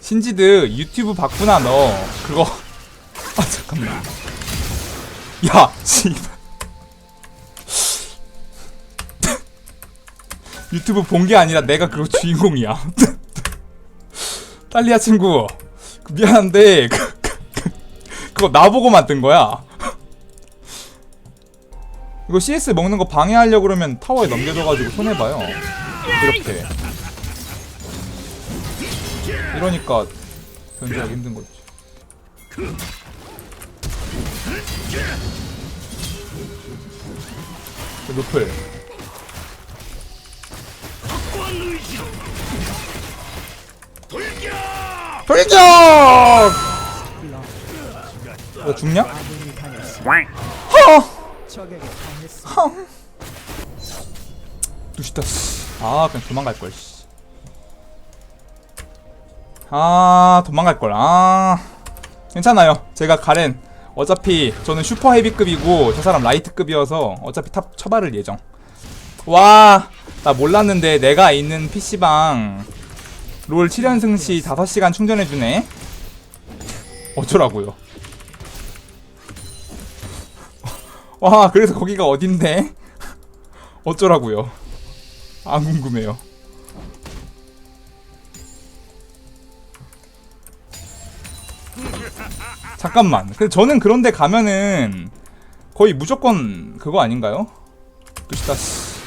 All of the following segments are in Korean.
신지드 유튜브 봤구나 너. 그거. 아 잠깐만. 야 씨발. 유튜브 본 게 아니라 내가 그거 주인공이야. 딸리아 친구. 그 미안한데 그, 그, 그, 그거 나보고 만든 거야. 이거 CS 먹는 거 방해하려고 그러면 타워에 넘겨줘가지고 손해봐요 이렇게 이러니까 견제하기 힘든 거지 그 노플 돌격! 너 죽냐? 허! 허! 두시다 씨. 아 그냥 도망갈걸 씨. 아 도망갈걸. 아 괜찮아요. 제가 가렌. 어차피 저는 슈퍼 헤비급이고 저 사람 라이트급이어서 어차피 탑 처바를 예정. 와 나 몰랐는데 내가 있는 PC방 롤 7연승 시 5시간 충전해주네. 어쩌라고요? 와 그래서 거기가 어딘데? 어쩌라고요 안 궁금해요. 잠깐만. 근데 저는 그런데 가면은 거의 무조건 그거 아닌가요? 두시다스.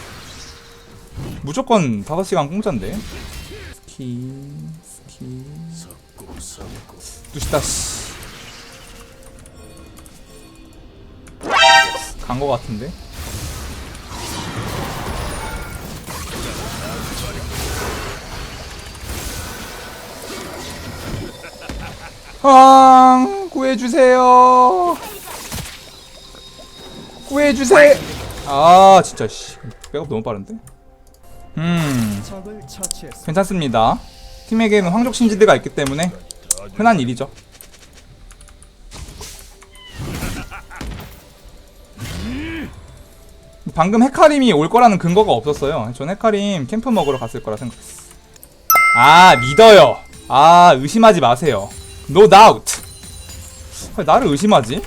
무조건 5시간 공짜인데. 스키 스키. 두시다스. 간 거 같은데 황 구해주세요. 구해주세요. 아 진짜 씨. 백업 너무 빠른데? 음. 괜찮습니다. 팀에게는 황족 신지드가 있기 때문에 흔한 일이죠. 방금 헤카림이 올 거라는 근거가 없었어요. 전 헤카림 캠프 먹으러 갔을 거라 생각했어. 아 믿어요. 아 의심하지 마세요 No doubt 나를 의심하지?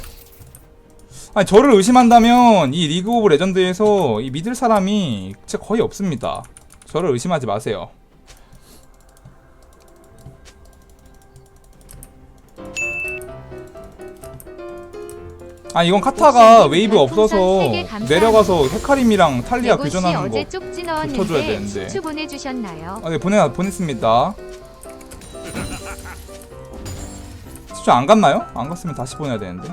아니 저를 의심한다면 이 리그 오브 레전드에서 이 믿을 사람이 진짜 거의 없습니다 저를 의심하지 마세요 아 이건 카타가 웨이브 없어서 내려가서 헤카림이랑 탈리아 교전하는 거 붙어줘야 되는데. 아, 네, 보내, 보냈습니다. 수주 안 갔나요? 안 갔으면 다시 보내야 되는데.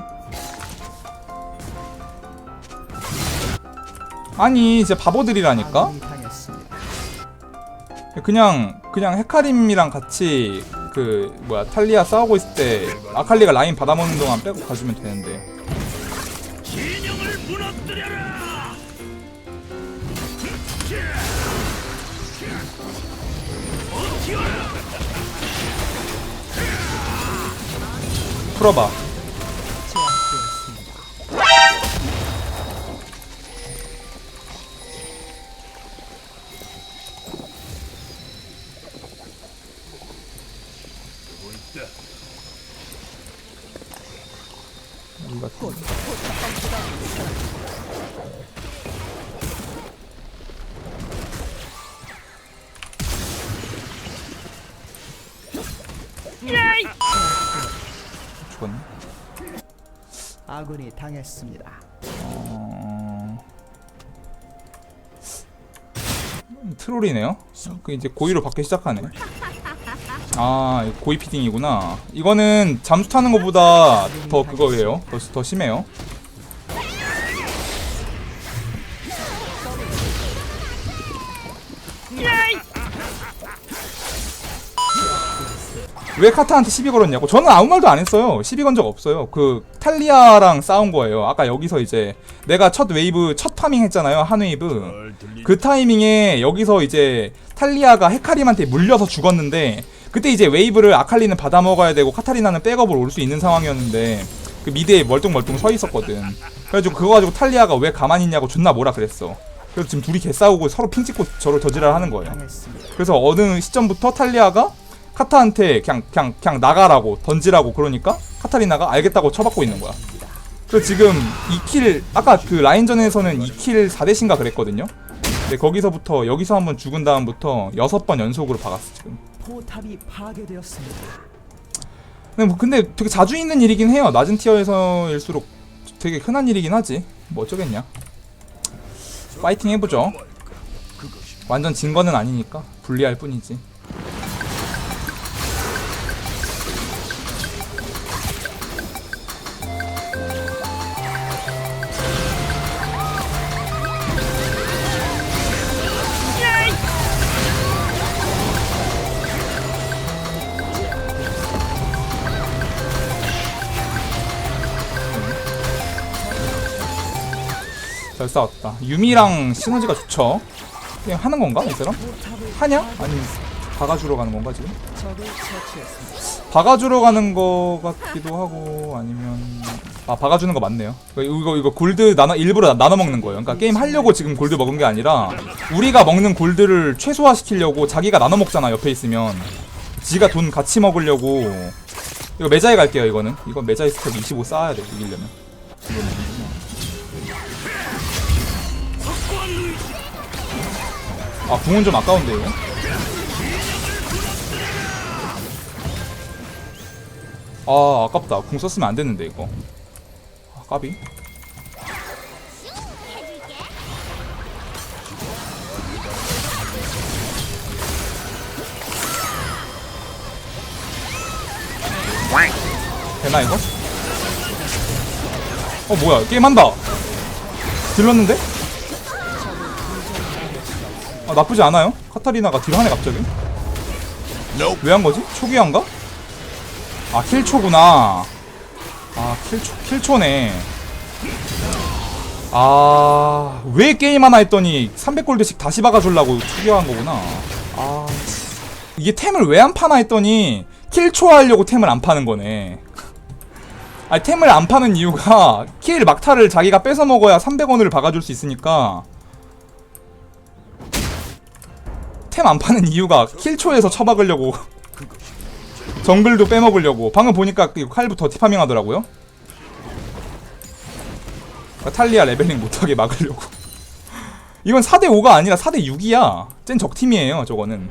아니, 진짜 바보들이라니까? 그냥, 그냥 헤카림이랑 같이 그, 뭐야, 탈리아 싸우고 있을 때 아칼리가 라인 받아먹는 동안 빼고 가주면 되는데. 풀어봐. 제 죽었네. 아군이 당했습니다. 어... 음, 트롤이네요. 그 이제 고의로 받기 시작하네. 아, 고의 피딩이구나. 이거는 잠수 타는 것보다 더 그거예요. 더, 더 심해요. 왜 카타한테 시비 걸었냐고? 저는 아무 말도 안 했어요. 시비 건 적 없어요. 그 탈리아랑 싸운 거예요. 아까 여기서 이제 내가 첫 웨이브 첫 파밍 했잖아요. 한 웨이브. 그 타이밍에 여기서 이제 탈리아가 헤카림한테 물려서 죽었는데 그때 이제 웨이브를 아칼리는 받아 먹어야 되고 카타리나는 백업을 올 수 있는 상황이었는데 그 미드에 멀뚱멀뚱 서 있었거든. 그래가지고 그거 가지고 탈리아가 왜 가만히 있냐고 존나 뭐라 그랬어. 그래서 지금 둘이 개싸우고 서로 핑 찍고 저를 저지랄 하는 거예요. 그래서 어느 시점부터 탈리아가 카타한테 그냥 그냥 그냥 나가라고 던지라고 그러니까 카타리나가 알겠다고 쳐받고 있는 거야. 그래서 지금 2킬 아까 그 라인전에서는 2킬 4대신가 그랬거든요. 근데 거기서부터 여기서 한번 죽은 다음부터 여섯 번 연속으로 박았어 지금. 포탑이 파괴되었습니다. 근데, 뭐 근데 되게 자주 있는 일이긴 해요. 낮은 티어에서일수록 되게 흔한 일이긴 하지. 뭐 어쩌겠냐. 파이팅 해보죠. 완전 진 거는 아니니까 불리할 뿐이지. 잘 싸웠다. 유미랑 시너지가 좋죠. 그냥 하는 건가 이 사람? 하냐? 아니면 박아주러 가는 건가 지금? 박아주러 가는 거 같기도 하고 아니면 아 박아주는 거 맞네요. 이거 이거 골드 나눠 일부러 나눠 먹는 거예요. 그러니까 게임 하려고 지금 골드 먹은 게 아니라 우리가 먹는 골드를 최소화 시키려고 자기가 나눠 먹잖아 옆에 있으면 지가 돈 같이 먹으려고 이거 매자에 갈게요 이거는 이거 매자에 스택 25 쌓아야 돼 이기려면 아 궁은 좀 아까운데 이거 아 아깝다. 궁 썼으면 안 됐는데 이거. 아 까비. 되나 이거? 어 뭐야. 게임한다. 들렀는데? 아 나쁘지 않아요? 카타리나가 딜하네 갑자기? 왜 한 거지? 초기화인가? 아 킬초구나. 아 킬초 킬초네. 아 왜 게임 하나 했더니 300골드씩 다시 박아주려고 투기한 거구나. 아 이게 템을 왜 안 파나 했더니 킬초 하려고 템을 안 파는 거네. 아니 템을 안 파는 이유가 킬 막타를 자기가 뺏어 먹어야 300원을 박아줄 수 있으니까 템 안 파는 이유가 킬초에서 쳐박으려고. 정글도 빼먹으려고. 방금 보니까 그 칼부터 티파밍 하더라고요. 그러니까 탈리아 레벨링 못하게 막으려고. 이건 4대5가 아니라 4대6이야. 쟨 적팀이에요 저거는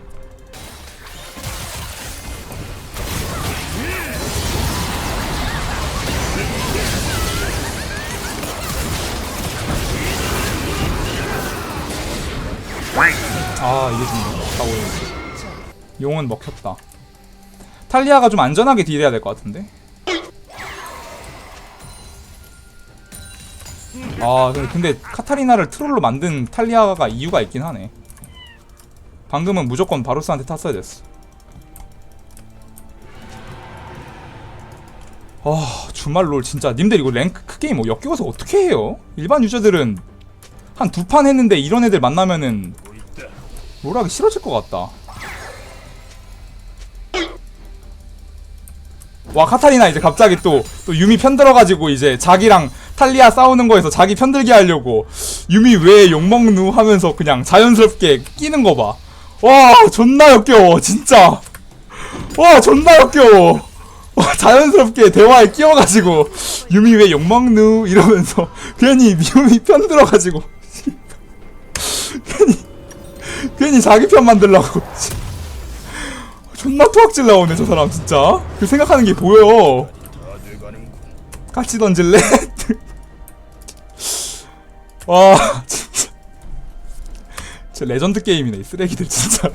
아 이게 죽네 아까워 용은 먹혔다. 탈리아가 좀 안전하게 딜해야 될 것 같은데? 아 근데- 카타리나를 트롤로 만든 탈리아가 이유가 있긴 하네. 방금은 무조건 바루스한테 탔어야 됐어. 아 주말 롤 진짜 님들 이거 랭크 게임 뭐 엮여서 어떻게 해요? 일반 유저들은 한 두 판 했는데 이런 애들 만나면은 롤하기 싫어질 것 같다 와 카타리나 이제 갑자기 또, 또 유미 편들어가지고 이제 자기랑 탈리아 싸우는 거에서 자기 편들게 하려고 유미 왜 욕먹누 하면서 그냥 자연스럽게 끼는 거 봐. 와 존나 역겨워 진짜. 와 존나 역겨워. 와 자연스럽게 대화에 끼워가지고 유미 왜 욕먹누 이러면서 괜히 유미 편들어가지고 괜히 괜히 자기 편 만들라고. 존나 토악질 나오네 저 사람 진짜 그 생각하는 게 보여 같이 던질래? 와 진짜 진짜 레전드 게임이네 이 쓰레기들 진짜로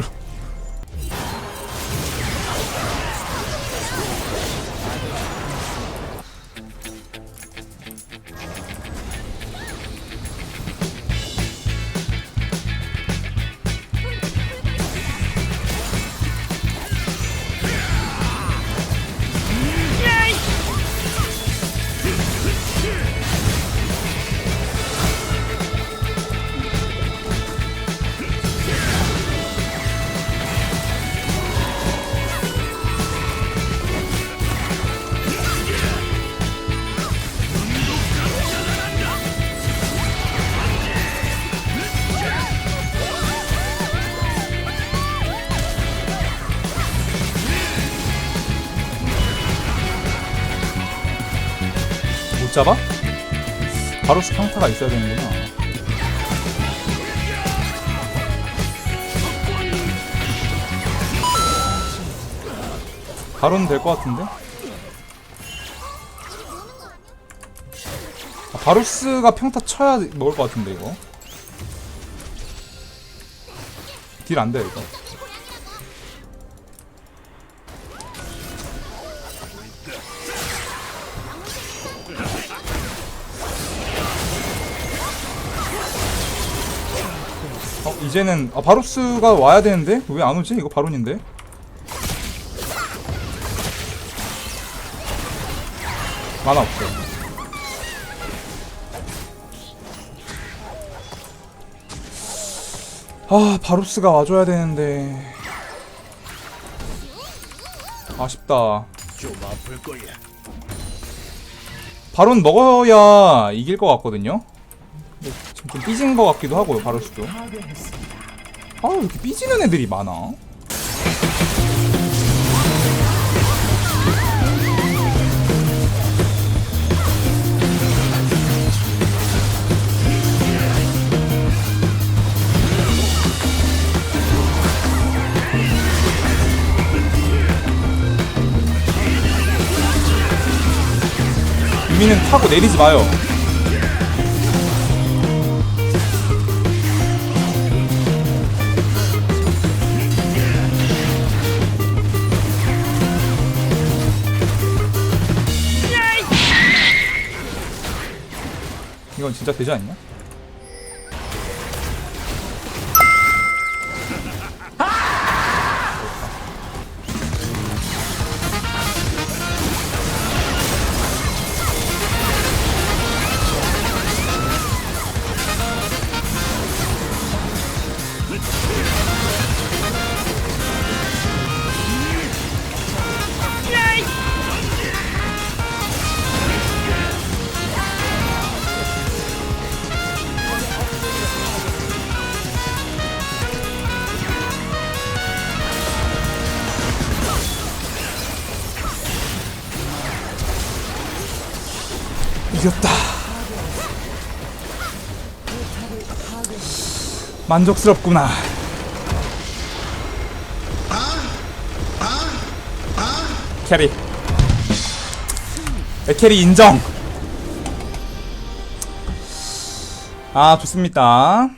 잡아? 바로스 평타가 있어야 되는구나. 바로는 될 것 같은데? 아, 바로스가 평타 쳐야 먹을 것 같은데 이거 딜 안돼 이거 이제는 아 바로스가 와야 되는데? 왜 안 오지? 이거 바론인데? 만화 없어 아 바루스가 와줘야 되는데. 아쉽다. 좀 아플 거야. 바론 먹어야 이길 것 같거든요 지금 좀 삐진 것 같기도 하고요 파괴했습니다. 아왜 이렇게 삐지는 애들이 많아 유미는 타고 내리지 마요 진짜 되지 않냐? 이겼다. 만족스럽구나. 캐리. 캐리 인정. 아 좋습니다.